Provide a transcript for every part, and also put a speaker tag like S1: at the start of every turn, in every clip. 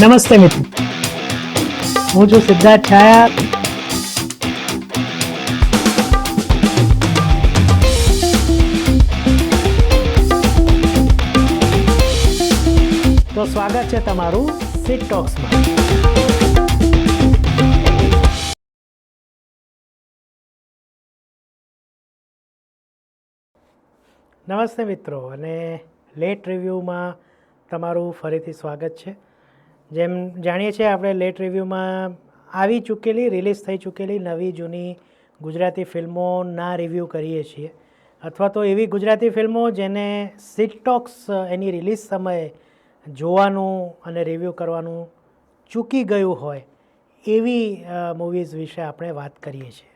S1: નમસ્તે મિત્રો. હું છું સિદ્ધાર્થ છાયા. તો સ્વાગત છે તમારું સિટ ટોક્સમાં નમસ્તે મિત્રો, અને લેટ રિવ્યૂમાં તમારું ફરીથી સ્વાગત છે. જેમ જાણીએ છીએ, આપણે લેટ રિવ્યૂમાં આવી ચૂકેલી, રિલીઝ થઈ ચૂકેલી નવી, જૂની ગુજરાતી ફિલ્મોના રિવ્યૂ કરીએ છીએ. અથવા તો એવી ગુજરાતી ફિલ્મો જેને સિટટોક્સ એની રિલીઝ સમયે જોવાનું અને રિવ્યૂ કરવાનું ચૂકી ગયું હોય, એવી મૂવીઝ વિશે આપણે વાત કરીએ છીએ.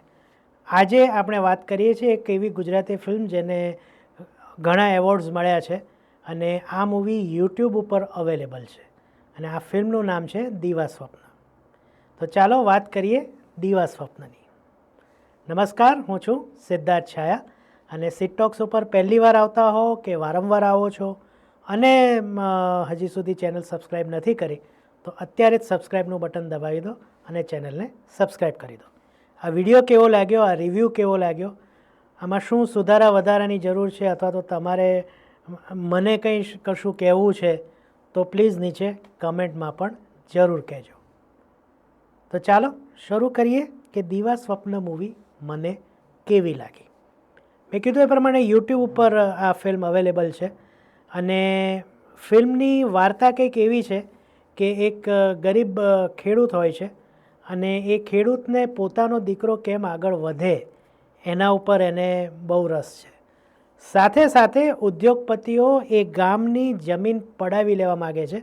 S1: આજે આપણે વાત કરીએ છીએ એક એવી ગુજરાતી ફિલ્મ જેને ઘણા એવોર્ડ્સ મળ્યા છે અને આ મૂવી યુટ્યુબ ઉપર અવેલેબલ છે. અને આ ફિલ્મનું નામ છે દીવા સ્વપ્ન. તો ચાલો વાત કરીએ દીવા સ્વપ્નની. નમસ્કાર, હું છું સિદ્ધાર્થ છાયા અને સિટટોક્સ ઉપર પહેલી વાર આવતા હો કે વારંવાર આવો છો અને હજી સુધી ચેનલ સબસ્ક્રાઈબ નથી કરી, તો અત્યારે જ સબસ્ક્રાઈબનું બટન દબાવી દો અને ચેનલને સબસ્ક્રાઈબ કરી દો. આ વીડિયો કેવો લાગ્યો? આ રિવ્યૂ કેવો લાગ્યો? આમાં શું સુધારા વધારાની જરૂર છે? અથવા તો તમારે મને કંઈ કશું કહેવું છે? તો પ્લીઝ નીચે કમેન્ટમાં પણ જરૂર કહેજો. તો ચાલો શરૂ કરીએ કે દીવા સ્વપ્ન મૂવી મને કેવી લાગી? મેં કીધું એ પ્રમાણે યુટ્યુબ ઉપર આ ફિલ્મ અવેલેબલ છે. અને ફિલ્મની વાર્તા કંઈક એવી છે કે એક ગરીબ ખેડૂત હોય છે અને એ ખેડૂતને પોતાનો દીકરો કેમ આગળ વધે એના ઉપર એને બહુ રસ છે. સાથે સાથે ઉદ્યોગપતિઓ એ ગામની જમીન પડાવી લેવા માગે છે.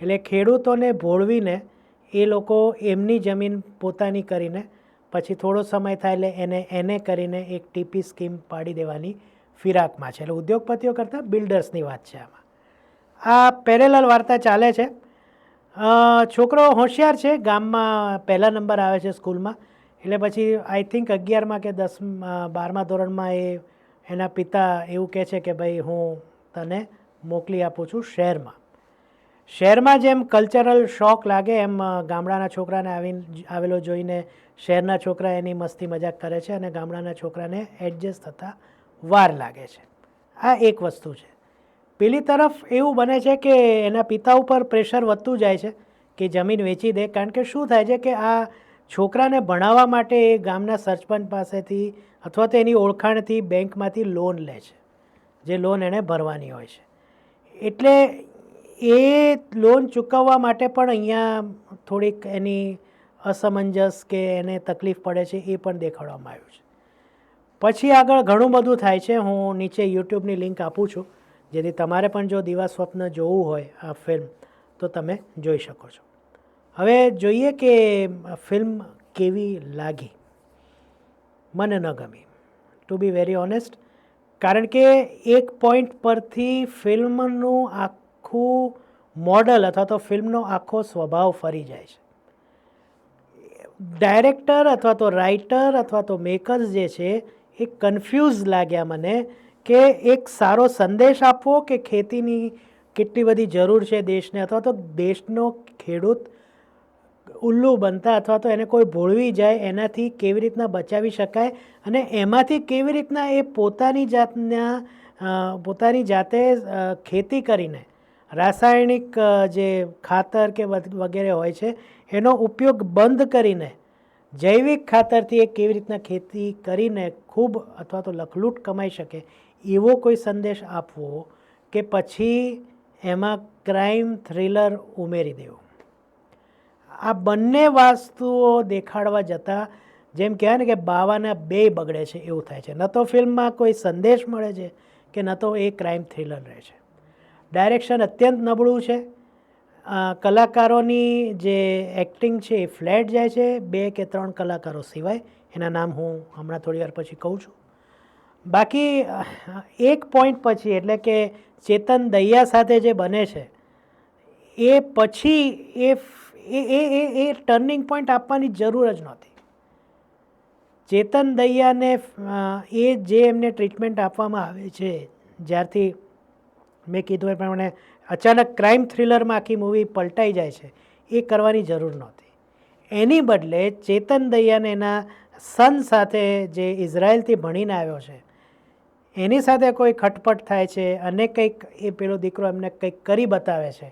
S1: એટલે ખેડૂતોને ભોળવીને એ લોકો એમની જમીન પોતાની કરીને, પછી થોડો સમય થાય એટલે એને એને કરીને એક ટીપી સ્કીમ પાડી દેવાની ફિરાકમાં છે. એટલે ઉદ્યોગપતિઓ કરતાં બિલ્ડર્સની વાત છે આમાં. આ પેરેલલ વાર્તા ચાલે છે. છોકરો હોશિયાર છે, ગામમાં પહેલા નંબર આવે છે સ્કૂલમાં. એટલે પછી આઈ થિંક અગિયારમાં કે દસ બારમા ધોરણમાં એ એના પિતા એવું કહે છે કે ભાઈ, હું તને મોકલી આપું છું શહેરમાં. શહેરમાં જેમ કલ્ચરલ શોખ લાગે, એમ ગામડાના છોકરાને આવીને, આવેલો જોઈને શહેરના છોકરા એની મસ્તી મજાક કરે છે અને ગામડાના છોકરાને એડજસ્ટ થતાં વાર લાગે છે. આ એક વસ્તુ છે. પેલી તરફ એવું બને છે કે એના પિતા ઉપર પ્રેશર વધતું જાય છે કે જમીન વેચી દે, કારણ કે શું થાય છે કે આ છોકરાને ભણાવવા માટે એ ગામના સરપંચ પાસેથી અથવા તો એની ઓળખાણથી બેંકમાંથી લોન લે છે, જે લોન એણે ભરવાની હોય છે. એટલે એ લોન ચૂકવવા માટે પણ અહીંયા થોડીક એની અસમંજસ કે એને તકલીફ પડે છે એ પણ દેખાડવામાં આવ્યું છે. પછી આગળ ઘણું બધું થાય છે. હું નીચે યુટ્યુબની લિંક આપું છું, જેથી તમારે પણ જો દીવા સ્વપ્ન જોવું હોય આ ફિલ્મ, તો તમે જોઈ શકો છો. હવે જોઈએ કે ફિલ્મ કેવી લાગી? મને ન ગમી. ટુ બી વેરી ઓનેસ્ટ કારણ કે એક પોઈન્ટ પરથી ફિલ્મનું આખું મોડલ અથવા તો ફિલ્મનો આખો સ્વભાવ ફરી જાય છે. ડાયરેક્ટર અથવા તો રાઇટર અથવા તો મેકર્સ જે છે, એ કન્ફ્યુઝ લાગ્યા મને કે એક સારો સંદેશ આપવો કે ખેતીની કેટલી બધી જરૂર છે દેશને અથવા તો દેશનો ખેડૂત ઉલ્લુ બનતા અથવા તો એને કોઈ ભોળવી જાય, એનાથી કેવી રીતના બચાવી શકાય અને એમાંથી કેવી રીતના એ પોતાની જાતના પોતાની જાતે ખેતી કરીને રાસાયણિક જે ખાતર કે વગેરે હોય છે, એનો ઉપયોગ બંધ કરીને જૈવિક ખાતરથી એ કેવી રીતના ખેતી કરીને ખૂબ અથવા તો લખલૂટ કમાઈ શકે એવો કોઈ સંદેશ આપવો કે પછી એમાં ક્રાઇમ થ્રિલર ઉમેરી દેવું. આ બંને વસ્તુઓ દેખાડવા જતાં જેમ કહેવાય ને કે બાવાના બે બગડે છે, એવું થાય છે. ન તો ફિલ્મમાં કોઈ સંદેશ મળે છે કે ન તો એ ક્રાઇમ થ્રિલર રહે છે. ડાયરેક્શન અત્યંત નબળું છે. કલાકારોની જે એક્ટિંગ છે એ ફ્લેટ જાય છે. બે કે ત્રણ કલાકારો સિવાય. એના નામ હું હમણાં થોડી વાર પછી કહું છું. બાકી, એક પોઈન્ટ પછી, એટલે કે ચેતન દૈયા સાથે જે બને છે, એ પછી એ એ એ એ એ ટર્નિંગ પોઈન્ટ આપવાની જરૂર જ નહોતી. ચેતન દૈયાને એ જે એમને ટ્રીટમેન્ટ આપવામાં આવે છે, જ્યારથી મેં કીધું એ પ્રમાણે અચાનક ક્રાઇમ થ્રિલરમાં આખી મૂવી પલટાઈ જાય છે, એ કરવાની જરૂર નહોતી. એની બદલે ચેતન દૈયાને એના સન સાથે જે ઇઝરાયલથી ભણીને આવ્યો છે, એની સાથે કોઈ ખટપટ થાય છે, અને કંઈક એ પેલો દીકરો એમને કંઈક કરી બતાવે છે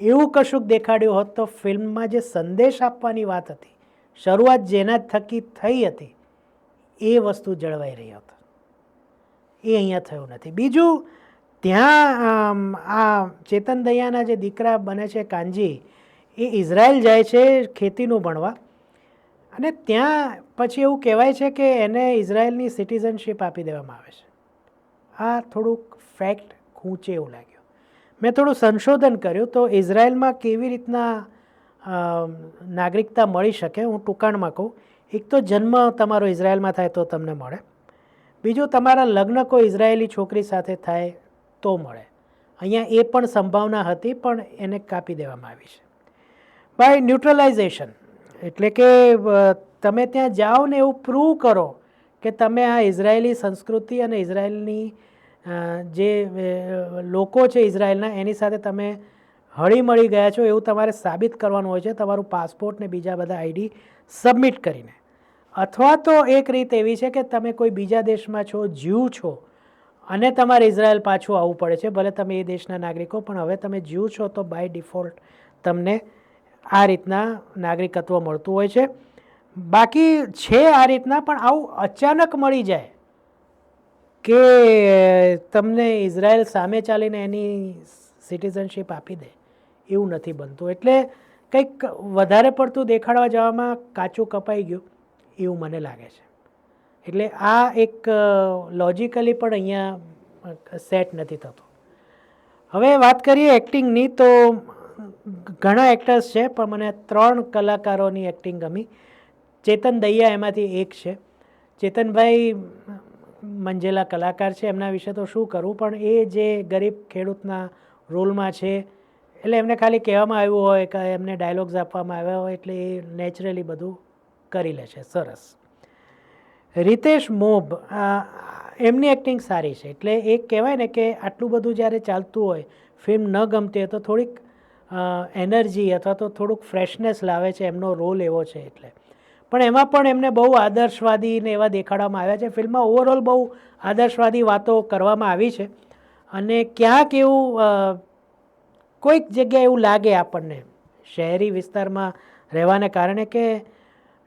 S1: એવું કશુંક દેખાડ્યું હોત તો ફિલ્મમાં જે સંદેશ આપવાની વાત હતી, શરૂઆત જેના થકી થઈ હતી, એ વસ્તુ જળવાઈ રહી હતી. એ અહીંયા થયું નથી. બીજું, ત્યાં આ ચેતન દૈયાના જે દીકરા બને છે કાનજી, એ ઇઝરાયલ જાય છે ખેતીનું ભણવા અને ત્યાં પછી એવું કહેવાય છે કે એને ઇઝરાયલની સિટીઝનશીપ આપી દેવામાં આવે છે. આ થોડુંક ફેક્ટ ખૂંચે એવું લાગ્યું મેં થોડું સંશોધન કર્યું તો ઇઝરાયલમાં કેવી રીતના નાગરિકતા મળી શકે હું ટૂંકાણમાં કહું. એક તો જન્મ તમારો ઇઝરાયલમાં થાય તો તમને મળે. બીજું તમારા લગ્ન કોઈ ઇઝરાયેલી છોકરી સાથે થાય તો મળે. અહીંયા એ પણ સંભાવના હતી પણ એને કાપી દેવામાં આવી છે. બાય ન્યુટ્રલાઇઝેશન એટલે કે તમે ત્યાં જાઓ ને એવું પ્રૂવ કરો કે તમે આ ઇઝરાયેલી સંસ્કૃતિ અને ઇઝરાયેલની જે લોકો છે ઇઝરાયલના, એની સાથે તમે હળી મળી ગયા છો એવું તમારે સાબિત કરવાનું હોય છે. તમારું પાસપોર્ટ ને બીજા બધા આઈડી સબમિટ કરીને. અથવા તો એક રીત એવી છે કે તમે કોઈ બીજા દેશમાં છો, જીવ છો, અને તમારે ઇઝરાયલ પાછું આવવું પડે છે, ભલે તમે એ દેશના નાગરિકો, પણ હવે તમે જીવ છો તો બાય ડિફોલ્ટ તમને આ રીતના નાગરિકત્વ મળતું હોય છે. બાકી છે આ રીતના, પણ આવું અચાનક મળી જાય કે, તમને ઇઝરાયલ સામે ચાલીને એની સિટીઝનશીપ આપી દે. એવું નથી બનતું. એટલે કંઈક વધારે પડતું દેખાડવા જવામાં કાચું કપાઈ ગયું, એવું મને લાગે છે. એટલે આ એક લોજિકલી પણ અહીંયા સેટ નથી થતું. હવે વાત કરીએ એક્ટિંગની તો ઘણા એક્ટર્સ છે, પણ મને ત્રણ કલાકારોની એક્ટિંગ ગમી. ચેતન દૈયા એમાંથી એક છે. ચેતનભાઈ મંજેલા કલાકાર છે, એમના વિશે તો શું કરવું પણ એ જે ગરીબ ખેડૂતના રોલમાં છે, એટલે એમને ખાલી કહેવામાં આવ્યું હોય કે એમને ડાયલોગ્સ આપવામાં આવ્યા હોય, એટલે એ નેચરલી બધું કરી લે છે. સરસ. રિતેશ મોબ એમની એક્ટિંગ સારી છે. એટલે એ કહેવાય ને કે આટલું બધું જ્યારે ચાલતું હોય, ફિલ્મ ન ગમતી હોય તો થોડીક એનર્જી અથવા તો થોડુંક ફ્રેશનેસ લાવે છે, એમનો રોલ એવો છે એટલે. પણ એમાં પણ એમને બહુ આદર્શવાદી ને એવા દેખાડવામાં આવ્યા છે. ફિલ્મમાં ઓવરઓલ બહુ આદર્શવાદી વાતો કરવામાં આવી છે. અને ક્યાંક એવું કોઈક જગ્યાએ એવું લાગે આપણને શહેરી વિસ્તારમાં રહેવાને કારણે કે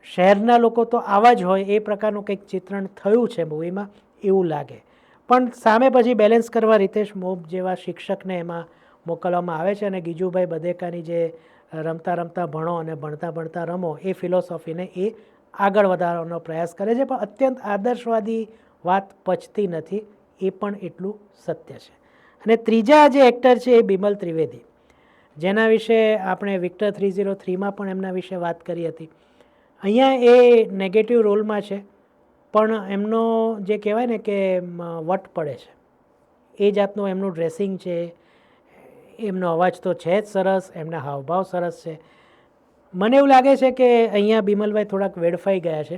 S1: શહેરના લોકો તો આવા જ હોય, એ પ્રકારનું કંઈક ચિત્રણ થયું છે મૂવીમાં, એવું લાગે. પણ સામે પછી બેલેન્સ કરવા રીતેશ મોબ જેવા શિક્ષકને એમાં મોકલવામાં આવે છે અને ગીજુભાઈ બધેકાની જે રમતા રમતા ભણો અને ભણતા ભણતા રમો એ ફિલોસોફીને એ આગળ વધારવાનો પ્રયાસ કરે છે. પણ અત્યંત આદર્શવાદી વાત પચતી નથી, એ પણ એટલું સત્ય છે. અને ત્રીજા જે એક્ટર છે એ બિમલ ત્રિવેદી. જેના વિશે આપણે વિક્ટર થ્રી ઝીરો થ્રીમાં પણ એમના વિશે વાત કરી હતી. અહીંયા એ નેગેટિવ રોલમાં છે, પણ એમનો જે કહેવાય ને કે વટ પડે છે. એ જાતનું એમનું ડ્રેસિંગ છે એમનો અવાજ તો છે જ સરસ, એમના હાવભાવ સરસ છે. મને એવું લાગે છે કે અહીંયા બિમલભાઈ થોડાક વેડફાઈ ગયા છે,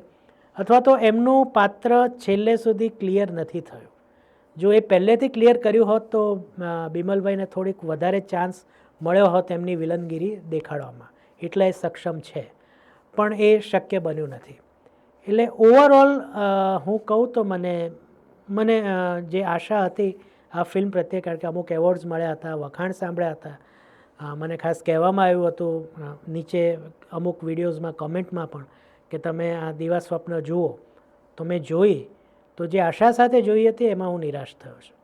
S1: અથવા તો એમનું પાત્ર છેલ્લે સુધી ક્લિયર નથી થયું. જો એ પહેલેથી ક્લિયર કર્યું હોત તો બિમલભાઈને થોડીક વધારે ચાન્સ મળ્યો હોત એમની વિલનગીરી દેખાડવામાં. એટલે એ સક્ષમ છે, પણ એ શક્ય બન્યું નથી. એટલે ઓવરઓલ હું કહું તો મને મને જે આશા હતી આ ફિલ્મ પ્રત્યે કારણ કે અમુક એવોર્ડ્સ મળ્યા હતા, વખાણ સાંભળ્યા હતા. મને ખાસ કહેવામાં આવ્યું હતું નીચે અમુક વિડીયોઝમાં, કમેન્ટમાં પણ કે તમે આ દિવા સ્વપ્ન જુઓ, તો મેં જોઈ, તો જે આશા સાથે જોઈ હતી એમાં હું નિરાશ થયો છું.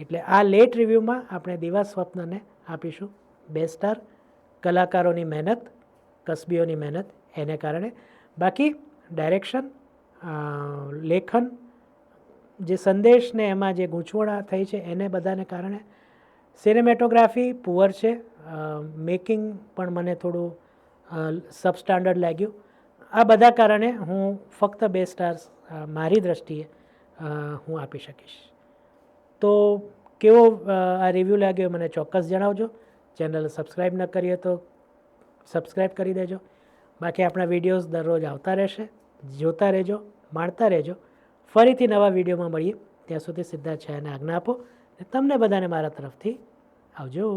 S1: એટલે આ લેટ રિવ્યૂમાં આપણે દિવા સ્વપ્નને આપીશું. બે સ્ટાર કલાકારોની મહેનત, કસબીઓની મહેનત, એને કારણે. બાકી ડાયરેક્શન લેખન જે સંદેશને એમાં જે ગૂંચવણા થઈ છે એને બધાને કારણે સિનેમેટોગ્રાફી પુઅર છે. મેકિંગ પણ મને થોડું સબસ્ટાન્ડર્ડ લાગ્યું. આ બધા કારણે હું ફક્ત બે સ્ટાર્સ મારી દ્રષ્ટિએ હું આપી શકીશ. તો કેવો આ રિવ્યૂ લાગ્યો મને ચોક્કસ જણાવજો. ચેનલ સબસ્ક્રાઈબ ન કરીએ તો સબસ્ક્રાઈબ કરી દેજો. બાકી આપણા વિડીયોઝ દરરોજ આવતા રહેશે. જોતા રહેજો, માણતા રહેજો. ફરીથી નવા વિડીયોમાં મળીએ. ત્યાં સુધી સિદ્ધાર્થ છાયાને આજ્ઞા આપો અને તમને બધાને મારા તરફથી આવજો.